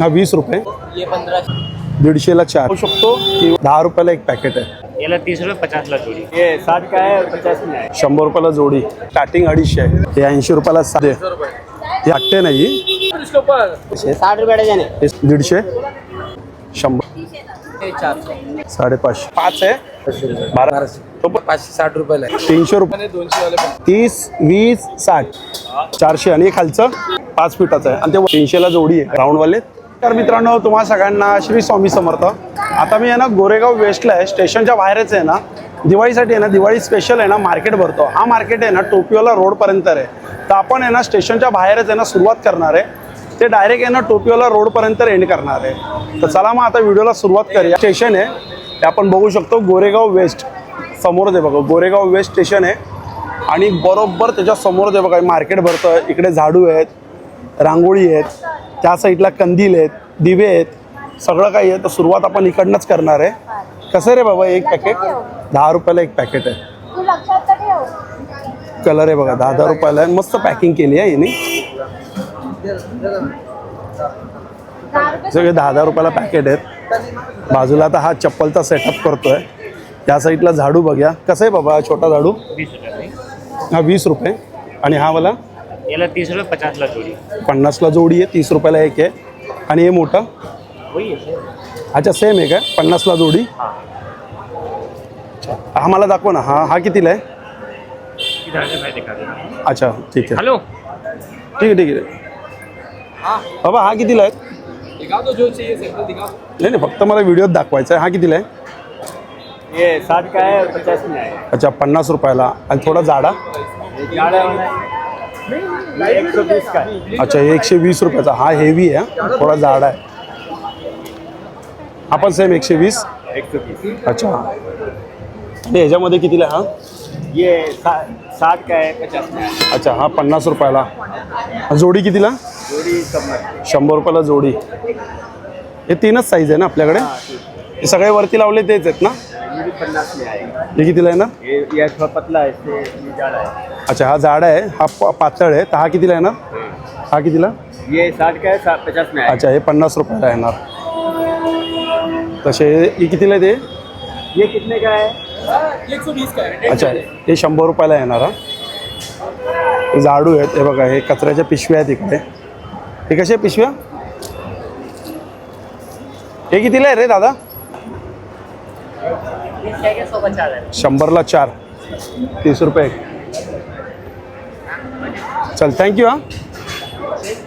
हा वीस रुपये. ये पंद्रह दीडशेला चार. होऊ शकतो की दहा रुपयाला एक पॅकेट आहे. ये ला तीस रुपये पचास ला जोड़ी. ये साठ का है और पचास में है शंभर रुपयाला जोडी. स्टार्टिंग अडीचशे आहे. हे ऐंशी रुपयाला साधे हे अट्टे नाही. साठ रुपये है दीडशे. शंभर. साडेपाचशे. पाच आहे. बारा. तो पण पाचशे साठ रुपयाला आहे. तीनशे रुपये. तीस वीस साठ. चारशे आणि हे खालचं पाच फीटाचं आहे. आणि ते तीनशेला जोडी आहे. राऊंडवाले. तर मित्रांनो तुम्हा सगळ्यांना श्री स्वामी समर्थ. आता मी आहे ना गोरेगाव वेस्टला आहे. स्टेशनच्या बाहेरच आहे ना दिवाळीसाठी आहे ना दिवाळी स्पेशल आहे ना मार्केट भरतो. हा मार्केट आहे ना टोपीवाला रोडपर्यंत आहे. तर आपण आहे ना स्टेशनच्या बाहेरच आहे ना सुरुवात करणार आहे. ते डायरेक्ट आहे ना टोपीवाला रोडपर्यंत एंड करणार आहे. तर चला मग आता व्हिडिओला सुरुवात करूया. स्टेशन आहे. ते आपण बघू शकतो गोरेगाव वेस्ट समोरच आहे बघा गोरेगाव वेस्ट स्टेशन आहे. आणि बरोबर त्याच्यासमोर जे बघा मार्केट भरतं इकडे झाडू आहेत. रांगोळी आहेत त्या साईडला कंदील आहेत दिवे आहेत सगळं काही आहे. तर सुरुवात आपण इकडनंच करणार आहे. कसं रे बाबा एक पॅकेट दहा रुपयाला एक पॅकेट आहे. कलर आहे बघा दहा दहा रुपयाला आहे. मस्त पॅकिंग केली आहे रुपये सगळे दहा दहा रुपयाला पॅकेट आहेत. बाजूला आता हा चप्पलचा सेटअप करतोय. त्या साईडला झाडू बघूया. कसं आहे बाबा छोटा झाडू? हा वीस रुपये. आणि हा वाला? ये ला तीस रुपये पचास ला जोड़ी. पन्नासला जोडी आहे तीस रुपयाला एक आहे. आणि हे मोठं? वही है अच्छा सेम आहे काय पन्नासला जोडी? हाँ. मला दाखव ना. हा हा कितीला आहे? अच्छा ठीक आहे. हेलो. ठीक आहे ठीक आहे. बाबा हा कितीला आहे? दिखा दो जो चाहिए सैंपल दिखा. दो नाही नाही फक्त मला व्हिडिओत दाखवायचा आहे. हा कितीला आहे? ये साठ का है पचास में है अच्छा पन्नास रुपयाला. आणि थोडा जाडा? अच्छा एकशे वीस रुपयाचा. हा हेवी आहे हा. थोडा जाडा आहे. हा पण सेम एकशे वीस. अच्छा. आणि ह्याच्यामध्ये कितीला हा? ये साठ का है पचास अच्छा हा पन्नास रुपयाला. जोडी कितीला? जोड़ी शंभर. रुपयाला जोडी. हे तीनच साईज आहे ना आपल्याकडे? हे सगळे वरती लावले तेच आहेत ना? ये भी पन्नास में आएगा। हे कितीला आहे ना? ये ये थोड़ा पतला है इससे ये ज़्यादा है। अच्छा हा जाड आहे हा प- पातळ आहे तर हा कितीला येणार? हा कितीला? ये साठ का है पचास में आएगा। अच्छा हे पन्नास रुपयाला येणार. तसे हे कितीला आहे ते? ये कितने का है? अच्छा हे शंभर रुपयाला येणार हा. हे झाडू आहेत हे बघा हे कचऱ्याच्या पिशव्या आहेत इकडे. हे कसे पिशव्या? हे कितीला आहे रे दादा? शंभरला चार. तीस रुपये. चल थँक्यू हां.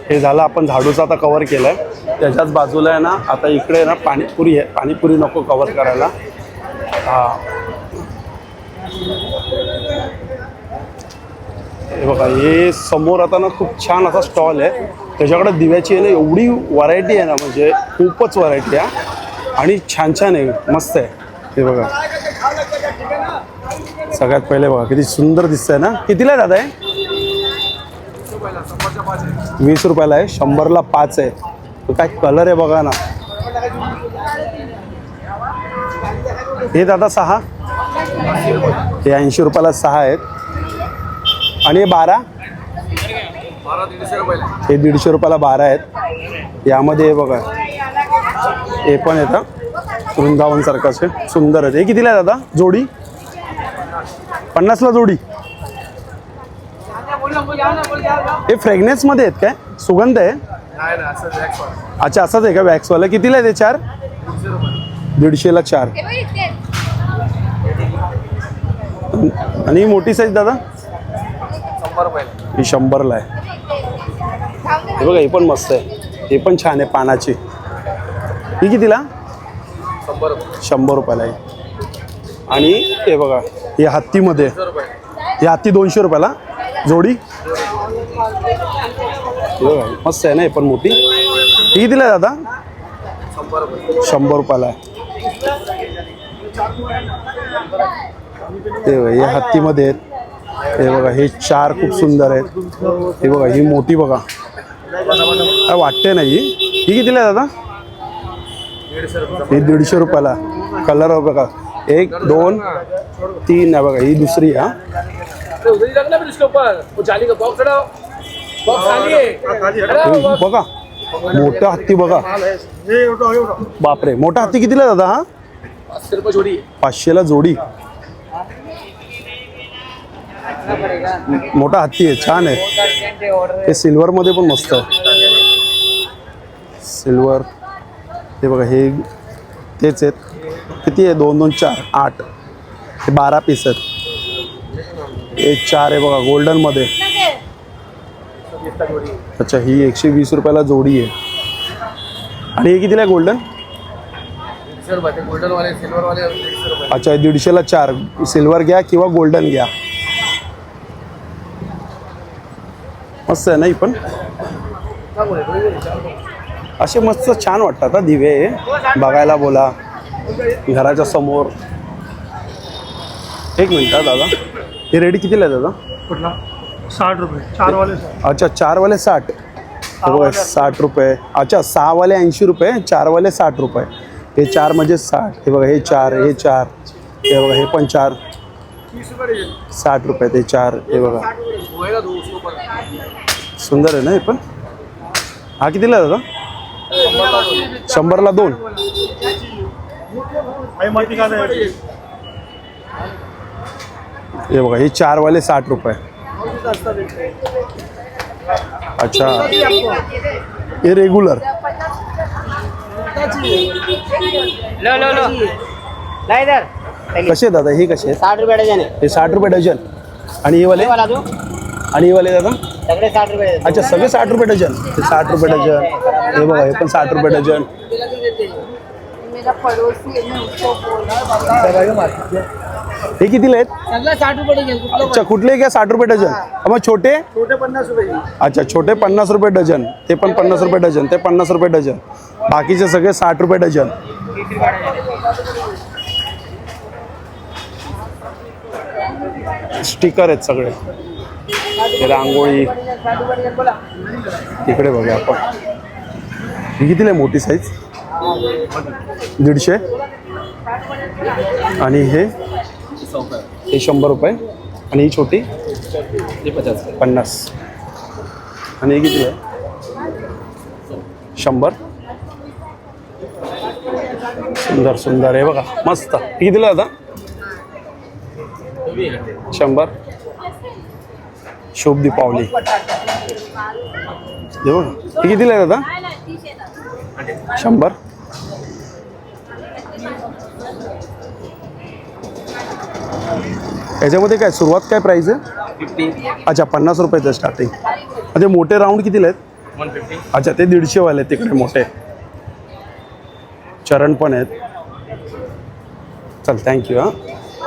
हे झालं आपण झाडूचं आता कवर केलं आहे त्याच्याच बाजूला आहे ना आता इकडे ना पाणीपुरी आहे. पाणीपुरी नको कवर करायला. हां. हे बघा हे समोर आता ना खूप छान असा स्टॉल आहे. त्याच्याकडे दिव्याची आहे ना एवढी व्हरायटी आहे ना म्हणजे खूपच व्हरायटी आहे आणि छान छान आहे मस्त आहे. हे बघा. सगळ्यात पहिले बघा किती सुंदर दिसतंय ना? कितीला दादा आहे वीस रुपयाला आहे शंभरला पाच आहे. तो काय कलर आहे बघा ना. हे दादा सहा? हे ऐंशी रुपयाला सहा आहेत. आणि हे बारा? हे दीडशे रुपयाला बारा आहेत. यामध्ये हे बघा हे पण येतं. वृंदावन सारखं सुंदर आहे. हे कितीला आहे दादा? जोडी? पन्नासला जोडी. हे फ्रेग्नेन्समध्ये आहेत काय? सुगंध आहे? अच्छा असंच आहे का वॅक्सवाला कितीला आहे ते चार? दीडशेला चार. आणि ही मोठी साईज दादा? ही शंभरला आहे. थांब हे बघा पण मस्त आहे. हे पण छान आहे पानाची. ही कितीला? शंभर रुपये. शंभर रुपयाला आहे. आणि हे बघा. हे हत्तीमध्ये. हे हत्ती दोनशे रुपयाला. जोडी. मस्त आहे ना हे पण मोठी. ही कितीला आहे दादा? शंभर रुपये. शंभर रुपयाला आहे. ते बघा हे हत्तीमध्ये आहेत. हे बघा हे चार खूप सुंदर आहेत. हे बघा ही मोठी बघा. काय वाटते नाही ही? कितीला आहे दादा? ही दीडशे रुपयाला. कलर बघा. एक दोन तीन आहे बघा. ही दुसरी हा. बघा. मोठा हत्ती बघा. बापरे. मोठा हत्ती कितीला दादा हा? पाचशेला जोडी. मोठा हत्ती आहे. छान आहे. हे सिल्वर मध्ये पण मस्त सिल्वर. हे बघा हे तेच आहेत. किती आहे? दोन दोन चार आठ. हे बारा पीस आहेत. हे चार आहे बघा गोल्डनमध्ये अच्छा ही एकशे वीस रुपयाला जोडी आहे. आणि हे कितीला आहे गोल्डन अच्छा दीडशेला चार. सिल्वर घ्या किंवा गोल्डन घ्या. मस्त आहे नाही पण? असे मस्त छान वाटतात हा दिवे. बघायला बोला. घराच्या समोर. एक मिनिट हा दादा. हे रेडी कितीला आहे दादा? कुठला? साठ रुपये. चार वाले साठ. अच्छा चारवाले साठ. हे बघा साठ रुपये. अच्छा सहावाले ऐंशी रुपये चारवाले साठ रुपये. हे चार म्हणजे साठ. हे बघा हे चार हे चार. हे बघा हे पण चार. साठ रुपये ते चार. हे बघा. सुंदर आहे ना हे पण? हा कितीला दादा? शंभरला दोन. हे बघा हे चारवाले साठ रुपये. अच्छा. हे रेग्युलर लो लो लो. ला इधर कसे दादा? हे कसे साठ रुपये डझन हे साठ रुपये डझन. आणि हे वाले? वाला आणि हे वाले दादा? सगळे साठ रुपये देतो. अच्छा सगळे साठ रुपये डझन. हे साठ रुपये डझन. हे बघा हे पण साठ रुपये डझन. मेरा पड़ोसी है कितीला आहेत? सगळं साठ रुपये डझन कुठलं अच्छा कुठले घ्या साठ रुपये डझन. मग छोटे? छोटे पन्नास रुपये अच्छा छोटे पन्नास रुपये डझन. ते पण पन्नास रुपये डझन. ते पन्नास रुपये डझन. बाकीचे सगळे साठ रुपये डझन. स्टिकर आहेत सगळे. हे रांगोळी. तिकडे बघा आपण. ही कितीला आहे मोठी साईज दीडशे? आणि हे? हे शंभर रुपये. आणि ही छोटी? पचास पन्नास. आणि हे किती आहे? शंभर. सुंदर सुंदर. आहे बघा मस्त. हे कितीला आता? शंभर. शुभ दीपावली. बघा हे कितीला आहे दादा? शंभर. याच्यामध्ये काय सुरुवात काय प्राईस आहे? अच्छा पन्नास रुपयाचं स्टार्टिंग म्हणजे मोठे राऊंड कितीला आहेत अच्छा ते दीडशेवाले आहेत तिकडे मोठे. चरण पण आहेत. चल थँक्यू हां.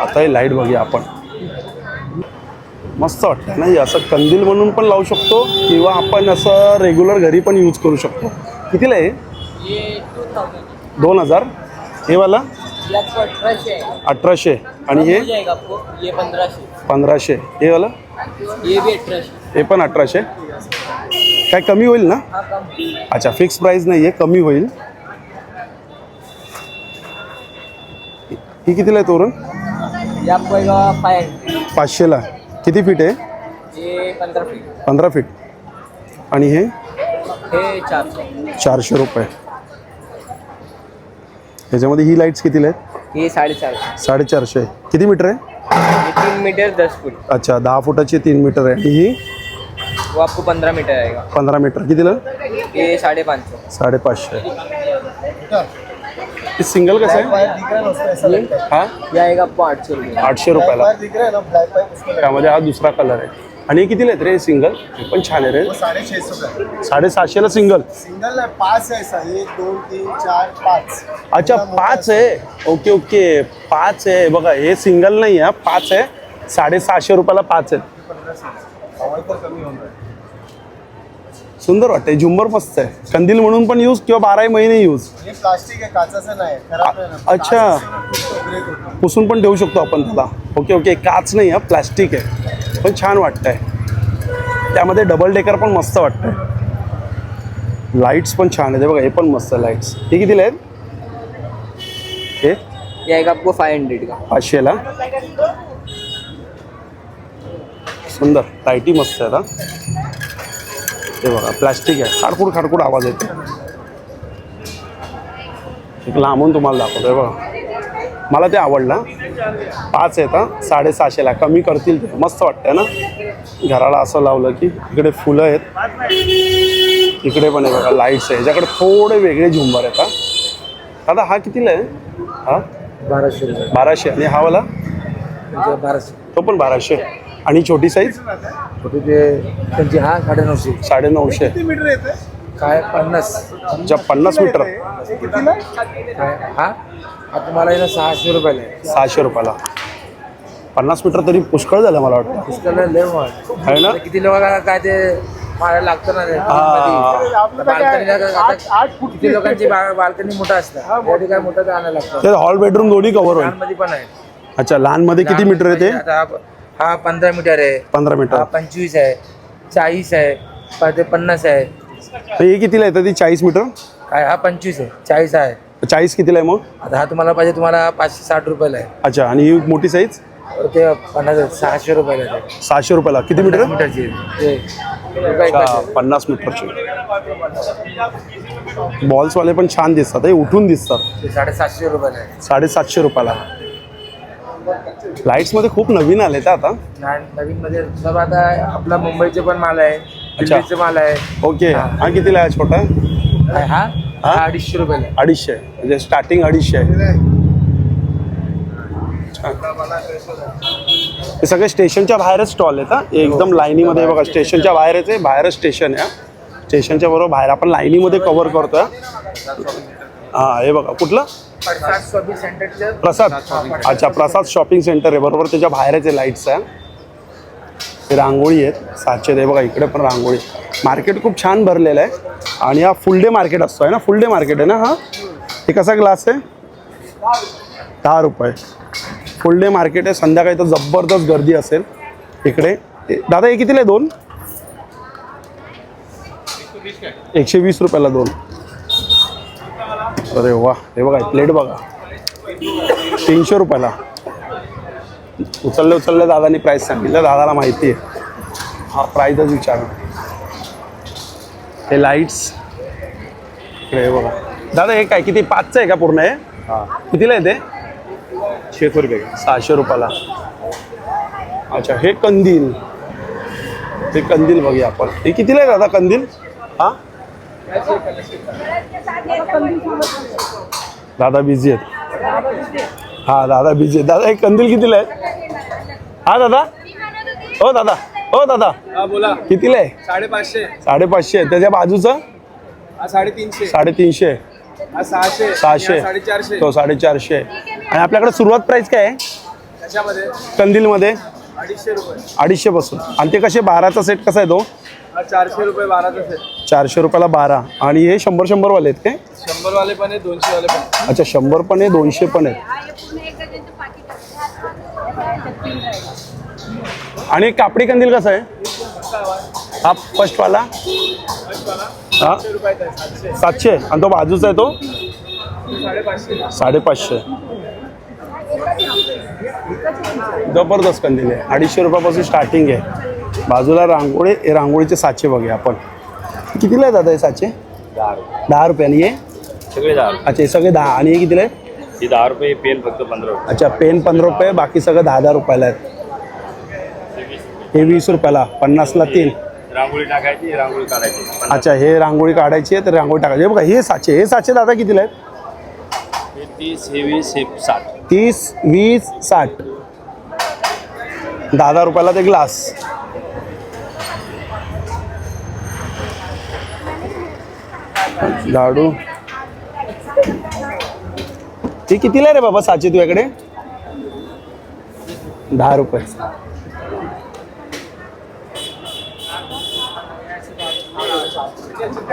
आता हे लाइट बघूया आपण. मस्त वाटतं ना हे असं कंदील म्हणून पण लावू शकतो किंवा आपण असं रेग्युलर घरी पण यूज करू शकतो. कितीला आहे? दोन हजार. हे वाला? अठराशे आणि हे? पंधराशे. हे वाला? हे पण अठराशे. काय कमी होईल ना? अच्छा फिक्स प्राइस नाही आहे कमी होईल. ही कितीला आहे तोरण? पाचशेला. किती फीट आहे? पंद्रह फीट पंधरा फीट आणि हे? हे चारशे. रुपये. ह्याच्यामध्ये ही लाईट्स कितीला आहेत? ये साढ़े चार सौ साडेचारशे. किती मीटर आहे? तीन मीटर दस फुट. अच्छा दहा फुटाची तीन मीटर आहे. आणि ही? वो आपको पंद्रह मीटर आएगा पंधरा मीटर. कितीला? ये साढ़े पाँच सौ साडेपाचशे. सिंगल कसं आहे? हा ये आएगा आपको आठ सौ रुपये। आठशे रुपयाला। है त्यामध्ये हा दुसरा कलर आहे. आणि हे कितीला आहेत रे सिंगल पण छान आहे रे. साढ़े छः सौ का साडेसातशेला सिंगल सिंगल पाँच है ऐसा. एक दो तीन चार पाँच. अच्छा पाच आहे. Okay okay. पाच आहे. बघा हे सिंगल नाही आहे पाच आहे. साडेसहाशे रुपयाला पाच आहेत हवाई पर कमी होना है सुंदर वाटते झुंबर मस्त आहे. कंदील म्हणून पण यूज किंवा बाराही महिने यूज ये प्लास्टिक है काचाचं नाही खराब नाही ना. अच्छा. पुसून पण ठेवू शकतो आपण त्याला. ओके ओके काच नाही हा प्लॅस्टिक आहे. पण छान वाटतंय. त्यामध्ये डबल डेकर पण मस्त वाटतंय. लाईट्स पण छान आहेत. हे बघा हे पण मस्त लाईट्स हे कितीला आहेत? हे? ये आएगा आपको फाइव हंड्रेड का. पाचशेला. सुंदर. लाईटी मस्त आहेत हा हे बघा प्लास्टिक आहे. खाडखुड खाडखुड आवाज येतो. एक लांबून तुम्हाला दाखवतोय बघा. मला ते आवडलं. पाच आहेत हा. साडेसहाशेला. कमी करतील ते. मस्त वाटतंय ना? घराला असं लावलं की इकडे फुलं आहेत. इकडे पण आहे बघा लाईट्स आहे. याच्याकडे थोडे वेगळे झुंबर आहेत हा. दादा हा कितीला आहे? हा? बाराशे रुपये. बाराशे. आणि हा वाला? बाराशे. तो पण बाराशे. आणि छोटी साईज छोटे ते त्यांची हा साडेनऊशे. साडेनऊशे. काय पन्नास. अच्छा पन्नास मीटर. काय हा? हा तुम्हाला ना सहाशे रुपयाला आहे. सहाशे रुपयाला. पन्नास मीटर तरी पुष्कळ झालं मला वाटतं. पुष्कळ लय महाग. आहे ना? किती लोकांना काय ते मारायला लागतं ना. हा. बाल्कनीला काय आता किती लोकांची बाल्कनी मोठा असतात ठिकाणी मोठं. ते आणायला लागतं. ते हॉल बेडरूम दोन्ही कव्हर होईल. पण आहे. अच्छा लहानमध्ये किती मीटर आहे ते आता हा- हा पंधरा मीटर आहे. पंधरा हा मीटर पंचवीस आहे. चाळीस आहे. परत ते पन्नास आहे. तर हे कितीला येतं ती चाळीस मीटर? काय हा पंचवीस आहे. चाळीस आहे. चाळीस कितीला आहे मग? आता हा तुम्हाला पाहिजे तुम्हाला पाचशे साठ रुपयाला आहे. अच्छा आणि ही मोठी साईज ते पन्नास सहाशे रुपयाला आहे. ते. सहाशे रुपयाला. किती मीटर? पन्नास मीटरची. आहे. ते रुपये अच्छा एकाचे. पन्नास मीटरची. बॉल्सवाले पण छान दिसतात हे उठून दिसतात. ते साडेसातशे रुपयाला आहे. साडेसातशे रुपयाला. लाईट्समध्ये खूप नवीन आले ते आता नवीन मध्ये सब आता आपला मुंबईचे पण माल आहे दिल्लीचे माल आहे. ओके. हा. कितीला आहे छोटा काय हा हा? अडीचशे रुपयाला. आहे. अडीचशे. म्हणजे स्टार्टिंग अडीचशे आहे. हे सगळे स्टेशनच्या बाहेरच स्टॉल आहेत हा? हे. एकदम लाईनीमध्ये बघा स्टेशनच्या बाहेरच आहे बाहेरच स्टेशन आहे हा. स्टेशनच्या बरोबर बाहेर आपण लाईनीमध्ये कव्हर करतोय हा हे बघा कुठलं? प्रसाद अच्छा प्रसाद शॉपिंग सेंटर आहे. बरोबर त्याच्या बाहेरच आहे. लाईट्स आहे रांगोळी आहेत. सातशे आहे बघा इकडे पण रांगोळी. मार्केट खूप छान भरलेलं आहे. आणि हा फुल डे मार्केट असतो आहे ना? फुल डे मार्केट आहे ना हा? हे कसा ग्लास आहे? दहा रुपये. फुल डे मार्केट आहे. संध्याकाळी तर जबरदस्त गर्दी असेल. इकडे. दादा हे कितीला आहे दोन? एकशे वीस रुपयाला दोन. अरे वा हे बघा प्लेट बघा. तीनशे रुपयाला. उचलले उचलले दादानी प्राईस सांगितलं. दादाला माहिती आहे. हा प्राईजच विचार. हे लाईट्स हे बघा. दादा हे काय किती पाचचं आहे का पूर्ण हे? कितीला आहे ते? छेशे रुपये. सहाशे रुपयाला. अच्छा हे कंदील. हे कंदील बघूया आपण. हे कितीला आहे दादा कंदील? हा? दादा बिझी आहेत. हा दादा बिझी आहेत. दादा हे कंदील कितीला आहे हा दादा? हो दादा. हो दादा. बोला. कितीला आहे? साडेपाचशे. साडेपाचशे. त्याच्या बाजूचं? साडेतीनशे. साडेतीनशे. सहाशे. सहाशे. साडेचारशे. तो साडेचारशे. आणि आपल्याकडे सुरुवात प्राईस काय आहे? कंदीलमध्ये. अडीचशे रुपये. अडीचशे पासून. आणि ते कसे बाराचा सेट कसा आहे तो? हा चारशे रुपये बाराचा सेट चारशे रुपयाला बारा. आणि हे शंभर शंभरवाले आहेत काय? शंभर वाले पण आहे दोनशे वाले पण आहे. अच्छा शंभर पण आहे दोनशे पण आहेत पूर्ण एक डझनचं पाकिट आहे. आणि कापडी कंदील कसा आहे? हा फर्स्टवाला हा. सातशे आणि तो बाजूचा आहे तो? साडेपाचशे. साडेपाचशे. जबरदस्त कंदील आहे. अडीचशे रुपयापासून स्टार्टिंग आहे. बाजूला रांगोळी हे रांगोळीचे साचे बघूया आपण. कितीला आहे दादा हे साचे? दहा रुपयाने हे? सगळे दहा अच्छा हे सगळे दहा. आणि हे कितीला आहे? दहा रुपये पेन फक्त पंधरा रुपये. अच्छा पेन पंधरा रुपये बाकी सगळं दहा दहा रुपयाला आहेत. हे वीस रुपयाला पन्नासला तीन. रांगोळी टाकायची रांगोळी काढायची. अच्छा हे रांगोळी काढायची आहे तर रांगोळी टाकायची. हे बघा हे साचे हे साचे दादा कितीला आहेत? हे तीस हे वीस हे साठ. तीस वीस साठ. दहा दहा रुपयाला ते ग्लास. लाडू. ते कितीला रे बाबा साचे तुझ्याकडे? दहा रुपये.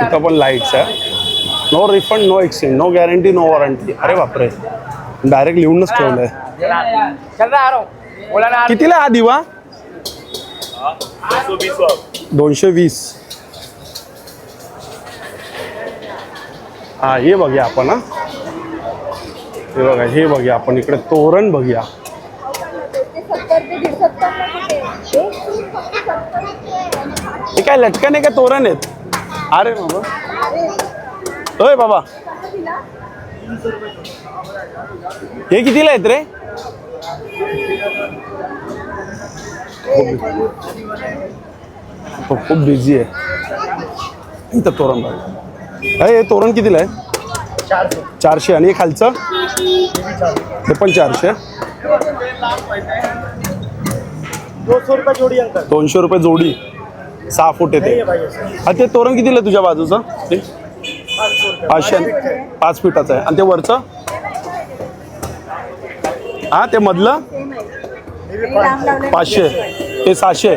इथं पण लाईट्स आहे. No refund no exchange no guarantee no warranty अरे बापरे. डायरेक्ट लिहूनच ठेवलंय. आहे कितीला हा दिवा? दोनशे वीस. हा हे बघूया आपण हा. हे बघा हे बघूया आपण इकडे. तोरण बघूया. ते हे हे काय लटकन आहे का तोरण आहेत? अरे बाबा. होय बाबा. हे कितीला आहेत रे? खूप खूप बिझी आहे. इथं तोरण बघा. हे तोरण कितीला आहे? चारशे. आणि खालचं? हे पण चारशे. दोनशे रुपये जोडी सहा फूट येते. हा ते तोरण कितीला तुझ्या बाजूचं? ते पाचशे. पाच फीटाचं आहे. आणि ते वरचं? हा ते मधलं? पाचशे. ते सहाशे.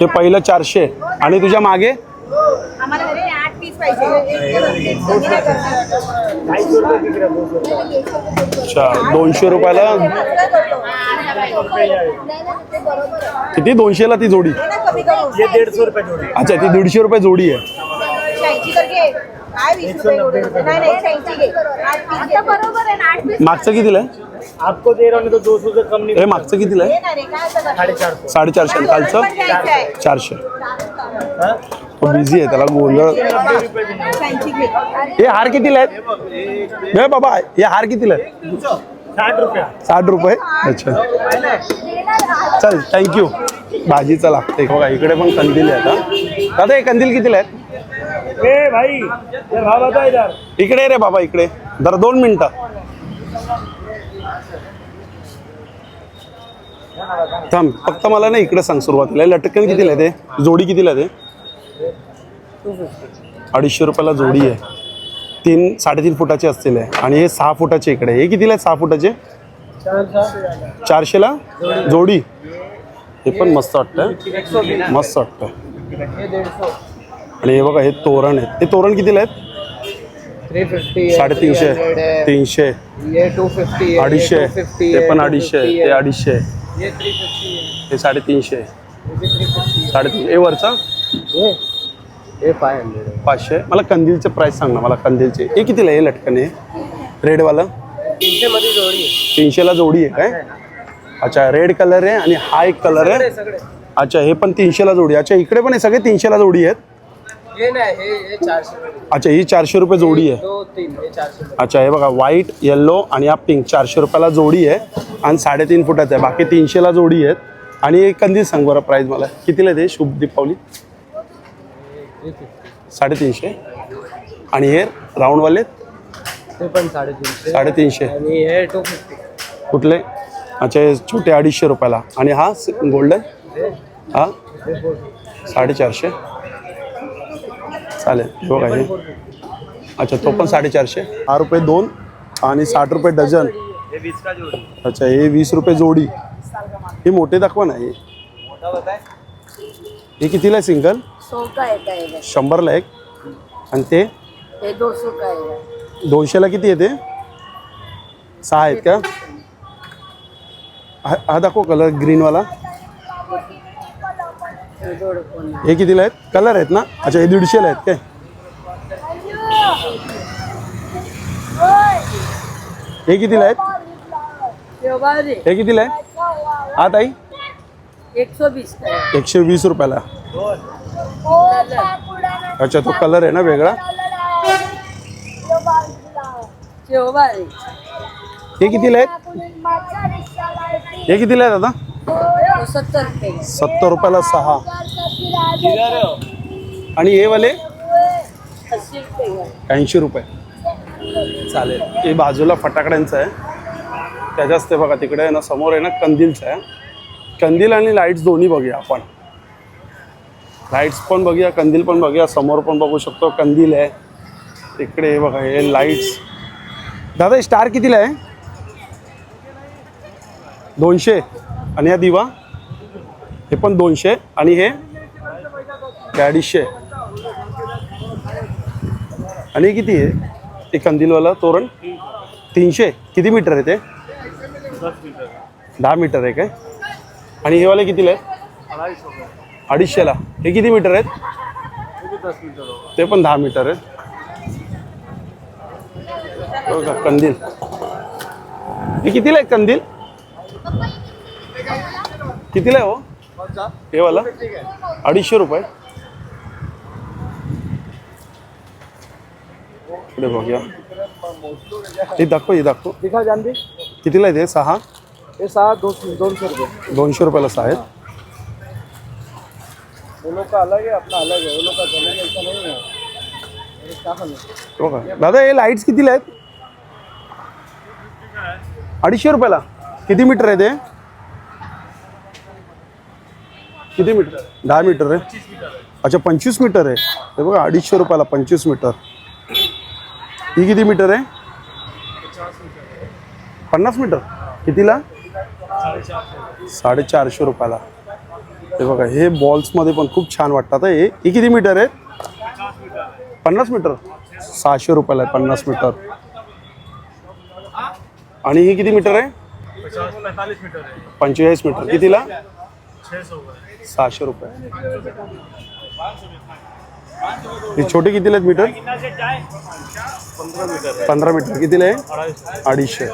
ते पहिलं चारशे. आणि तुझ्या मागे? अच्छा दोनशे रुपयाला? किती? दोनशेला ती जोडी. अच्छा ती दीडशे रुपये जोडी आहे. मागचं कितीला आहे? आपको दे रहा हूँ तो दो सौ से कम नहीं हे मागचं कितीला आहे? घे ना रे काय असं साढ़े चार सौ साडेचारशे आहे. चारशे तो बिझी आहे त्याला गोंधळ. हे हार कितीला आहेत? हे बाबा हे हार कितीला आहेत? साठ रुपया. साठ रुपये? अच्छा. चल थँक्यू भाजीचं लागते बघा इकडे पण कंदील आहे आता. दादा हे कंदील कितीला आहेत? ए भाई ये भाव बता इधर इकडे रे बाबा इकडे. जरा दोन मिनिटं. थांब फक्त मला ना इकडे सांग सुरुवातीला. हे लटकन कितीला आहे ते? जोडी कितीला ते? अडीचशे रुपयाला जोडी आहे. तीन साडेतीन फुटाचे असतील आहे आणि हे सहा फुटाचे इकडे. हे कितीला आहे सहा फुटाचे? चारशेला? जोडी? हे पण मस्त वाटतं मस्त वाटतं आणि हे बघा हे तोरण आहे. ते तोरण कितीला आहेत? साडेतीनशे. तीनशे. अडीचशे. ते पण अडीचशे. ते अडीचशे. हे साडेतीनशे साडेतीन हे वरचा? है? ये फाइव हंड्रेड पाचशे. मला कंदीलचे प्राईस सांग ना मला कंदीलचे. हे कितीला आहे लटकन हे रेडवालं तीनशे मध्ये जोडी आहे. तीनशेला जोडी आहे काय? अच्छा रेड कलर आहे आणि हा एक कलर आहे अच्छा हे पण तीनशेला जोडी आहे. अच्छा इकडे पण हे सगळे तीनशेला जोडी आहेत. ये नाही हे हे चारशे. अच्छा ही चारशे रुपये जोडी आहे. दो तीन हे चारशे रुपये. अच्छा हे बघा व्हाईट येल्लो आणि हा पिंक चारशे रुपयाला जोडी आहे आणि साडेतीन फुटाचं आहे. बाकी तीनशेला जोडी आहेत. आणि एक कंदील सांग बरं प्राईस मला. कितीला ते शुभ दीपावली? साडेतीनशे. आणि हे राऊंडवाले ते पण साडेतीनशे. साडेतीनशे. आणि हे टू फिफ्टी कुठले? अच्छा हे छोटे अडीचशे रुपयाला. आणि हा गोल्डन हा. साडेचारशे. चालेल. हे बघा हे? अच्छा तो पण साडेचारशे? हा रुपये दोन आणि साठ रुपये डझन. अच्छा हे वीस रुपये जोडी. हे मोठे दाखवा ना हे. हे कितीला आहे सिंगल? सौ का येता है शंभरला एक. आणि ते? ये दो सौ का है दोनशेला किती येते सहा आहेत का? हा हा दाखव कलर ग्रीनवाला हे कितीला आहेत? कलर आहेत ना? अच्छा हे दीडशेला आहेत काय? हे कितीला आहेत? हे कितीला आहे हा ताई? एकशे वीस रुपयाला. अच्छा तो कलर आहे ना वेगळा? हे कितीला आहेत? हे कितीला आहेत आता? सत्तर रुपये. सत्तर रुपयाला सहा. आणि हे वाले? ऐंशी रुपये. चालेल. हे बाजूला फटाकड्यांचं आहे. त्याच्याच ते बघा तिकडे आहे ना समोर आहे ना कंदीलचं आहे. कंदील आणि लाईट्स दोन्ही बघूया आपण. लाईट्स पण बघूया कंदील पण बघूया समोर पण बघू शकतो. कंदील आहे. तिकडे हे बघा हे लाईट्स दादा स्टार कितीला आहे? दोनशे. आणि हा दिवा? हे पण दोनशे आणि हे अडीचशे. आणि हे किती आहे? ते कंदीलवाला तोरण तीनशे. किती मीटर आहे ते? दहा मीटर आहे काय? आणि हे वाले कितीला? आहे अडीचशेला. हे किती मीटर आहेत? ते पण दहा मीटर आहेत. कंदील. हे कितीला आहे कंदील? कितीला आहे हो? हे वाला? अडीचशे रुपये. इकडे बघूया. हे दाखव हे दाखव. दिखा जानवी कितीला आहे ते? सहा? ये सहा दोन रुपये. दोनशे रुपयाला सहा आहेत. वो लोग का अलग है अपना अलग है वो लोग का है ऐसा नहीं? है ये क्या करना हे बघा. दादा हे लाईट्स कितीला आहेत? अडीचशे रुपयाला. किती मीटर आहे ते? किती मीटर दहा मीटर आहे. अच्छा पंचवीस मीटर आहे. हे बघा अडीचशे रुपयाला पंचवीस मीटर. ही किती मीटर आहे? पन्नास मीटर. कितीला? साडेचारशे रुपयाला. हे बघा हे बॉल्समध्ये पण खूप छान वाटतात. हे. ही किती मीटर आहे? पन्नास मीटर. सहाशे रुपयाला आहे पन्नास मीटर. आणि ही किती मीटर आहे? पंचेचाळीस मीटर कितीला? सहाशे रुपये. ही छोटी कितीला आहेत मीटर? पंधरा मीटर. कितीला आहे? अडीचशे.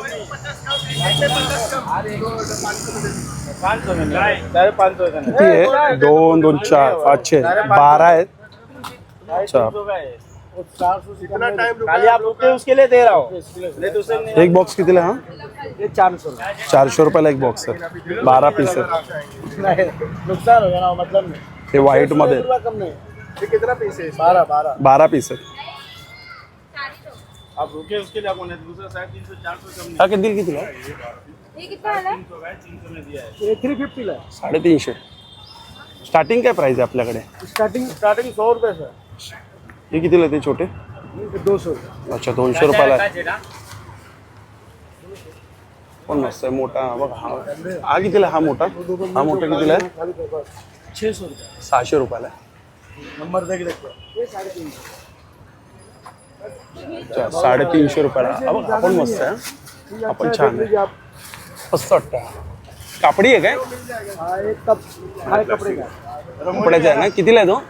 किती आहे दोन दोन चार पाचशे. बारा आहेत. अच्छा कितना टाइम खाली आप रुके उसके लिए दे रहा हूँ। एक बॉक्स आहे हा ये चार सौ चारशे रुपयाला एक बॉक्स आहे बारा पीस आहे नहीं नुकसान हो गया ना मतलब हे कम नहीं। ये कितना पीस है? बारह बारह। बारा पीस आहेत आप रुके उसके लिए आपको नहीं दूसरा साढ़े तीन सौ चार सौ कम हा? हे? ये थ्री फिफ्टी ला साडेतीनशे स्टार्टिंग काय प्राइस आहे आपल्याकडे स्टार्टिंग स्टार्टिंग सौ रुपये सर हे कितीला आहे ते छोटे? दो सौ। अच्छा दोनशे रुपयाला आहे पण मस्त आहे मोठा हा बघा हा हा कितीला आहे हा मोठा हा मोठा कितीला आहे छः सौ रुपये। सहाशे रुपयाला आहे नंबर देख लेते ये साढ़े तीन सौ। अच्छा साडेतीनशे रुपयाला हा बघा हा। पण मस्त आहे हा पण छान आहे आप। मस्त वाटतं कापडी आहे काय? हाँ एक कप हाय कपड़े का। कपड्याचा आहे ना? कितीला आहे तो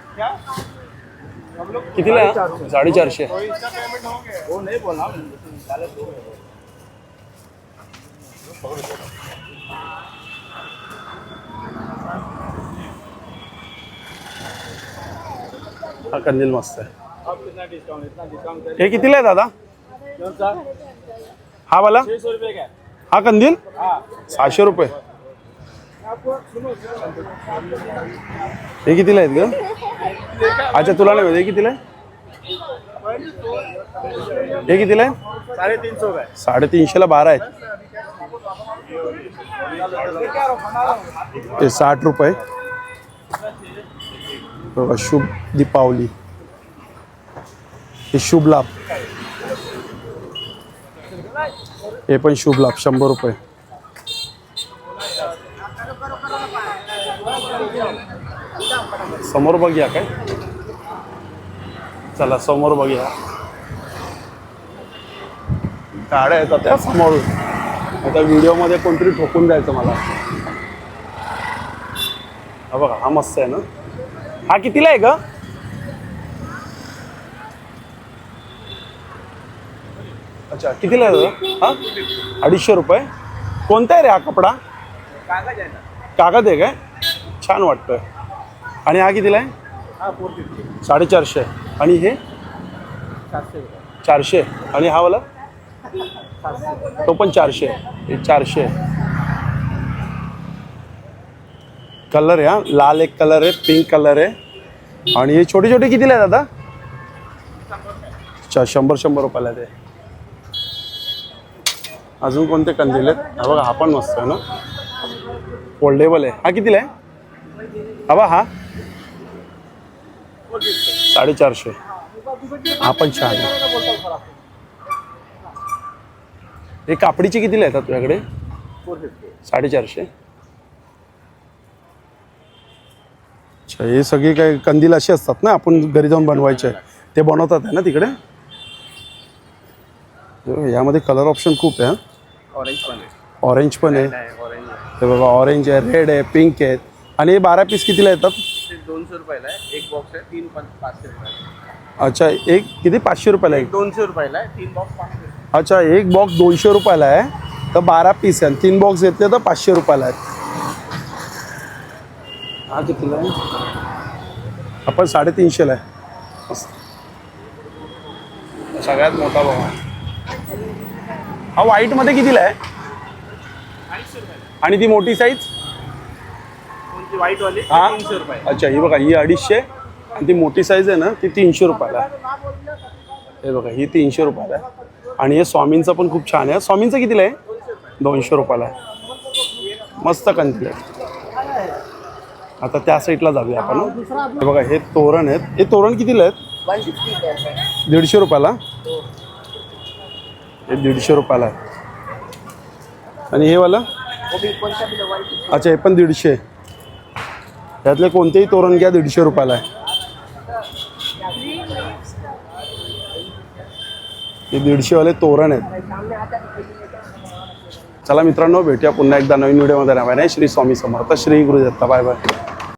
कितीला? आहे? साडेचारशे. हा कंदील मस्त आहे. हे कितीला आहे दादा? हा वाला? हा कंदील? सहाशे रुपये. हे कितीला आहेत ग? अच्छा तुला नाही होते. कितीला हे कितीला आहे? साडेतीनशे साडेतीनशेला बारा आहेत. ते साठ रुपये. बघा शुभ दीपावली. हे शुभ लाभ. हे पण शुभ लाभ शंभर रुपये. समोर बघूया काय? चला समोर बघूया. गाड्या येतात त्या समोर आता व्हिडिओमध्ये कोणतरी ठोकून द्यायचं मला. हा बघा हा मस्त आहे ना? हा कितीला आहे का अच्छा कितीला आहे हा? अडीचशे रुपये. कोणता आहे रे हा कपडा? कागद आहे काय? छान वाटतोय. आणि हा कितीला आहे? साडेचारशे. आणि हे? चारशे आणि हा वाला? तो पण चारशे. हे चारशे. कलर आहे हा. लाल एक कलर आहे पिंक कलर आहे. आणि हे छोटे छोटे कितीला आहे दादा? अच्छा शंभर शंभर रुपयाला ते. अजून कोणते कंदील आहेत? हा बघा हा पण मस्त आहे ना. फोल्डेबल आहे. हा कितीला आहे? हा बा हा. साडेचारशे. हा पण छान आहे हे कापडीचे कितीला येतात तुझ्याकडे? साडेचारशे. अच्छा हे सगळे काही कंदील असे असतात ना आपण घरी जाऊन बनवायचे. ते बनवतात आहे ना तिकडे? यामध्ये कलर ऑप्शन खूप आहे ऑरेंज पण ऑरेंज पण आहे. ऑरेंज हे बघा ऑरेंज आहे रेड आहे पिंक आहेत आणि हे बारा पीस कितीला येतात? दोनशे रुपयाला आहे. एक बॉक्स आहे तीन पण पाचशे रुपये अच्छा एक किती? पाचशे रुपयाला एक? दोनशे रुपयाला आहे तीन बॉक्स पाचशे अच्छा एक बॉक्स दोनशे रुपयाला आहे. तर बारा पीस आहे. तीन बॉक्स घेतले तर पाचशे रुपयाला आहेत. हा कितीला आहे? आपण साडेतीनशेला आहे. सगळ्यात मोठा बघा हा व्हाईटमध्ये कितीला आहे? आणि ती मोठी साईज व्हाईट वाली हा? तीनशे रुपये. अच्छा ही बघा ही अडीचशे आणि ती मोठी साईज आहे ना ती तीनशे रुपयाला आहे. हे बघा ही तीनशे रुपयाला आहे. आणि हे स्वामींचं पण खूप छान आहे. स्वामींचं कितीला आहे? दोनशे रुपयाला आहे. मस्त कंदील आहे. आता त्या साईडला जाऊया आपण. हे बघा हे तोरण आहेत. हे तोरण कितीला आहेत? दीडशे रुपयाला. हे दीडशे रुपयाला आहे. आणि हे वाला? अच्छा हे पण दीडशे. त्यातले कोणतेही तोरण घ्या दीडशे रुपयाला आहे. हे दीडशेवाले तोरण आहेत. चला मित्रांनो भेटूया पुन्हा एकदा नवीन व्हिडिओमध्ये. नव्याने श्री स्वामी समर्थ. श्री गुरुदत्ता. Bye bye.